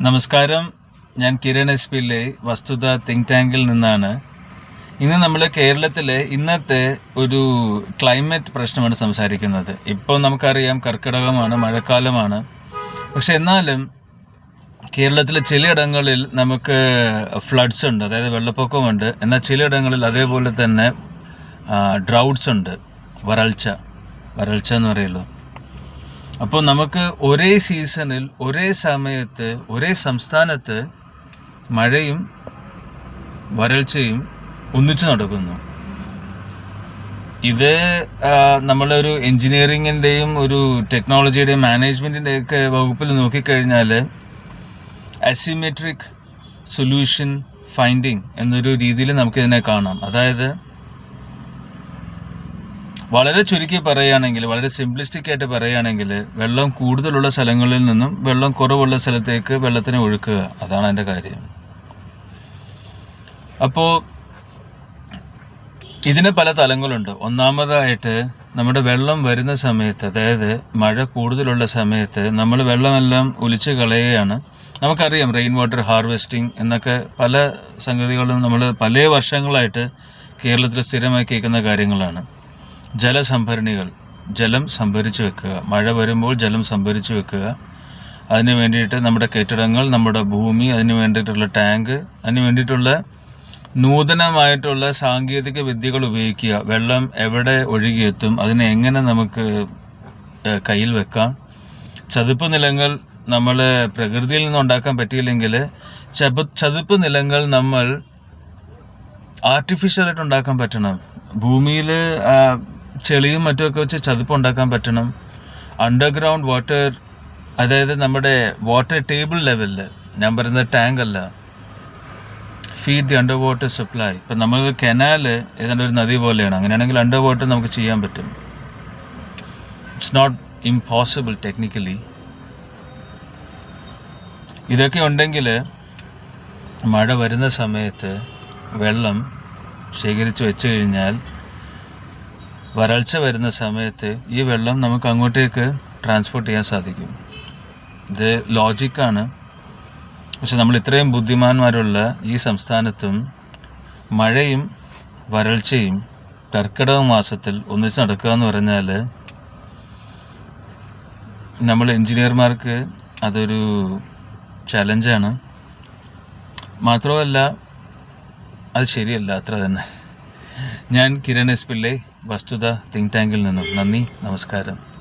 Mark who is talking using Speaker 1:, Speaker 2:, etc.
Speaker 1: നമസ്കാരം. ഞാൻ കിരൺ എസ് പിയിലെ വസ്തുത തിങ്ക് ടാങ്കിൽ നിന്നാണ്. ഇന്ന് നമ്മൾ കേരളത്തിലെ ഇന്നത്തെ ഒരു ക്ലൈമറ്റ് പ്രശ്നമാണ് സംസാരിക്കുന്നത്. ഇപ്പോൾ നമുക്കറിയാം കർക്കിടകമാണ് മഴക്കാലമാണ്. പക്ഷെ എന്നാലും കേരളത്തിലെ ചിലയിടങ്ങളിൽ നമുക്ക് ഫ്ലഡ്സ് ഉണ്ട് അതായത് വെള്ളപ്പൊക്കമുണ്ട്. എന്നാൽ ചിലയിടങ്ങളിൽ അതേപോലെ തന്നെ ഡ്രൗട്ട്സ് ഉണ്ട്. വരൾച്ച. വരൾച്ച എന്ന് പറയുള്ളൂ. അപ്പോൾ നമുക്ക് ഒരേ സീസണിൽ ഒരേ സമയത്ത് ഒരേ സംസ്ഥാനത്ത് മഴയും വരൾച്ചയും ഒന്നിച്ചു നടക്കുന്നു. ഇത് നമ്മളൊരു എൻജിനീയറിങ്ങിന്റെയും ഒരു ടെക്നോളജിയുടെയും മാനേജ്മെന്റിന്റെ ഒക്കെ വകുപ്പിൽ നോക്കിക്കഴിഞ്ഞാൽ അസിമെട്രിക് സൊല്യൂഷൻ ഫൈൻഡിങ് എന്നൊരു രീതിയിൽ നമുക്കിതിനെ കാണാം. അതായത് വളരെ ചുരുക്കി പറയുകയാണെങ്കിൽ വളരെ സിംപ്ലിസ്റ്റിക് ആയിട്ട് പറയുകയാണെങ്കിൽ വെള്ളം കൂടുതലുള്ള സ്ഥലങ്ങളിൽ നിന്നും വെള്ളം കുറവുള്ള സ്ഥലത്തേക്ക് വെള്ളത്തിനെ ഒഴുക്കുക. അതാണ് അതിന്റെ കാര്യം. അപ്പോൾ ഇതിന് പല തലങ്ങളുണ്ട്. ഒന്നാമതായിട്ട് നമ്മുടെ വെള്ളം വരുന്ന സമയത്ത് അതായത് മഴ കൂടുതലുള്ള സമയത്ത് നമ്മൾ വെള്ളമെല്ലാം ഒലിച്ച് കളയുകയാണ്. നമുക്കറിയാം റെയിൻ വാട്ടർ ഹാർവെസ്റ്റിംഗ് എന്നൊക്കെ പല സംഗതികളും നമ്മൾ പല വർഷങ്ങളായിട്ട് കേരളത്തിൽ സ്ഥിരമായി കേൾക്കുന്ന കാര്യങ്ങളാണ്. ജലസംഭരണികൾ ജലം സംഭരിച്ചു വെക്കുക. മഴ വരുമ്പോൾ ജലം സംഭരിച്ചു വെക്കുക. അതിന് വേണ്ടിയിട്ട് നമ്മുടെ കെട്ടിടങ്ങൾ നമ്മുടെ ഭൂമി അതിന് വേണ്ടിയിട്ടുള്ള ടാങ്ക് അതിന് വേണ്ടിയിട്ടുള്ള നൂതനമായിട്ടുള്ള സാങ്കേതിക വിദ്യകൾ ഉപയോഗിക്കുക. വെള്ളം എവിടെ ഒഴുകിയെത്തും അതിനെ എങ്ങനെ നമുക്ക് കയ്യിൽ വെക്കാം. ചതുപ്പ് നിലങ്ങൾ നമ്മൾ പ്രകൃതിയിൽ നിന്ന് ഉണ്ടാക്കാൻ പറ്റിയില്ലെങ്കിൽ ചപ ചതുപ്പ് നിലങ്ങൾ നമ്മൾ ആർട്ടിഫിഷ്യലായിട്ട് ഉണ്ടാക്കാൻ പറ്റണം. ഭൂമിയിൽ ചെളിയും മറ്റുമൊക്കെ വെച്ച് ചതുപ്പ് ഉണ്ടാക്കാൻ പറ്റണം. അണ്ടർഗ്രൗണ്ട് വാട്ടർ അതായത് നമ്മുടെ വാട്ടർ ടേബിൾ ലെവലിൽ ഞാൻ പറയുന്ന ടാങ്ക് അല്ല. Feed the under water supply ഇപ്പം നമ്മൾ കനാല് ഏതാണ്ട് ഒരു നദി പോലെയാണ്. അങ്ങനെയാണെങ്കിൽ അണ്ടർ വാട്ടർ നമുക്ക് ചെയ്യാൻ പറ്റും. ഇറ്റ്സ് നോട്ട് ഇംപോസിബിൾ ടെക്നിക്കലി ഇതൊക്കെ ഉണ്ടെങ്കിൽ മഴ വരുന്ന സമയത്ത് വെള്ളം ശേഖരിച്ച് വെച്ച് കഴിഞ്ഞാൽ വരൾച്ച വരുന്ന സമയത്ത് ഈ വെള്ളം നമുക്ക് അങ്ങോട്ടേക്ക് ട്രാൻസ്പോർട്ട് ചെയ്യാൻ സാധിക്കും. ഇത് ലോജിക്കാണ് പക്ഷെ നമ്മൾ ഇത്രയും ബുദ്ധിമാന്മാരുള്ള ഈ സംസ്ഥാനത്തും മഴയും വരൾച്ചയും കർക്കിടക മാസത്തിൽ ഒന്നിച്ച് നടക്കുക എന്ന് പറഞ്ഞാൽ നമ്മൾ എൻജിനീയർമാർക്ക് അതൊരു ചലഞ്ചാണ് മാത്രമല്ല അത് ശരിയല്ല അത്ര തന്നെ. ഞാൻ കിരൺ എസ് പിള്ളെ വസ്തുത തിങ്ക് ടാങ്കിൽ നിന്നും നന്ദി നമസ്കാരം.